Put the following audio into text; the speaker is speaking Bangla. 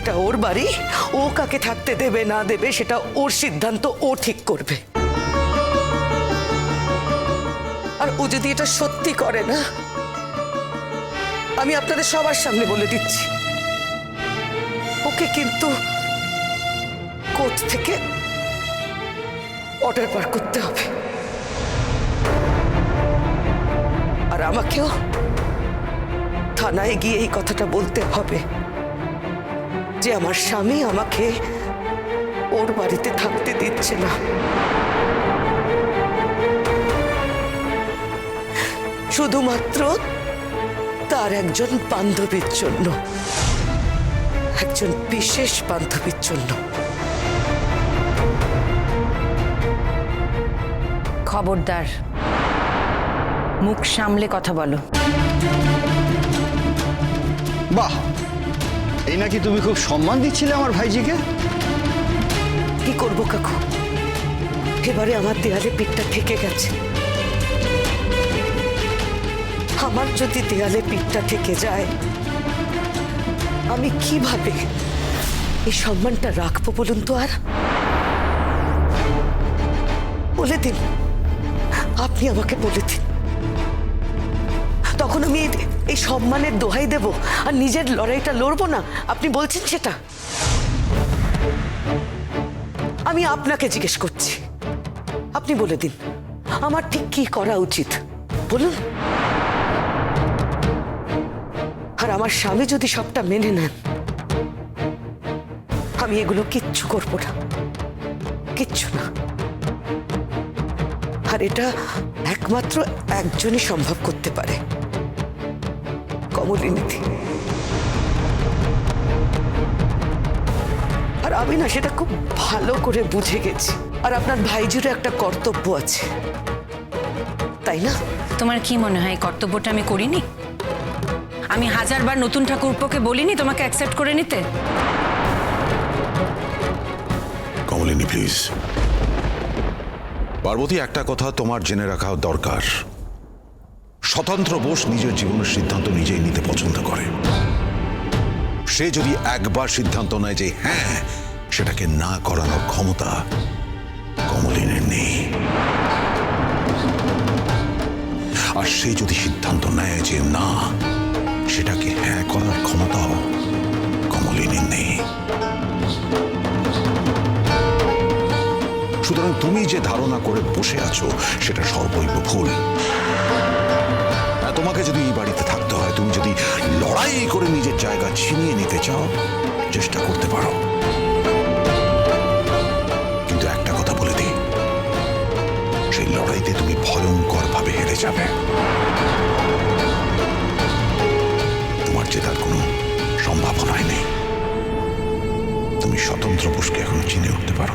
এটা ওর বাড়ি? ও কাকে থাকতে দেবে, না দেবে, সেটা ওর সিদ্ধান্ত, ও ঠিক করবে। আর ও যদি এটা সত্যি করে না, আমি আপনাদের সবার সামনে বলে দিচ্ছি। ওকে কিন্তু কোর্ট থেকে অর্ডার পার করতে হবে। আর আমাকেও থানায় গিয়ে এই কথাটা বলতে হবে। যে আমার স্বামী আমাকে ওর বাড়িতে থাকতে দিচ্ছে না। শুধুমাত্র তার একজন বান্ধবীর জন্য একজন বিশেষ বান্ধবীর জন্য। খবরদার মুখ সামলে কথা বলো। বাহ! এই নাকি তুমি খুব সম্মান দিচ্ছিলে আমার ভাইজিকে? কি করব কাকু? এবারে আমার দেয়ালে পিঠটা থেকে গেছে। আমার যদি দেয়ালে পিঠটা থেকে যায়, আমি কীভাবে এই সম্মানটা রাখব বলুন তো আর? বলে দিন। আপনি আমাকে বলে দিন। তখন আমি এই- সম্মানের দোহাই দেব, আর নিজের লড়াইটা লড়বো না। আপনি বলছেন সেটা। আমি আপনাকে জিজ্ঞেস করছি। আপনি বলে দিন, আমার ঠিক কি করা উচিত? বলুন। আর আমার স্বামী যদি সবটা মেনে নেন, আমি এগুলো কিচ্ছু করব না। কিচ্ছু না। আর এটা একমাত্র একজনই সম্ভব করতে পারে। কমলিনীতি আর আমি না সেটা খুব ভালো করে বুঝে গেছি। আর আপনার ভাইজুরও একটা কর্তব্য আছে। তাই না? তোমার কি মনে হয় এই কর্তব্যটা আমি করিনি? আমি হাজারবার নতুন ঠাকুরপোকে বলিনি তোমাকে অ্যাকসেপ্ট করে নিতে? কমলিনী প্লিজ পার্বতী একটা কথা তোমার জেনে রাখা দরকার। স্বতন্ত্র বোস নিজের জীবনের সিদ্ধান্ত নিজেই নিতে পছন্দ করে। সে যদি একবার সিদ্ধান্ত নেয় যে হ্যাঁ সেটাকে না করানোর ক্ষমতা কমলিনের নেই। আর সে যদি সিদ্ধান্ত নেয় যে না, সেটাকে হ্যাঁ করার ক্ষমতাও কমলিনীর নেই। সুতরাং তুমি যে ধারণা করে বসে আছো, সেটা সর্বৈব ভুল। ছিনিয়ে নিতে চাও, চেষ্টা করতে পারো। কিন্তু একটা কথা বলে দিই, সেই লড়াইতে তুমি ভয়ঙ্কর ভাবে হেরে যাবে। তোমার জেতার কোনো সম্ভাবনাই নেই। তুমি স্বতন্ত্র পুষকে এখন চিনে উঠতে পারো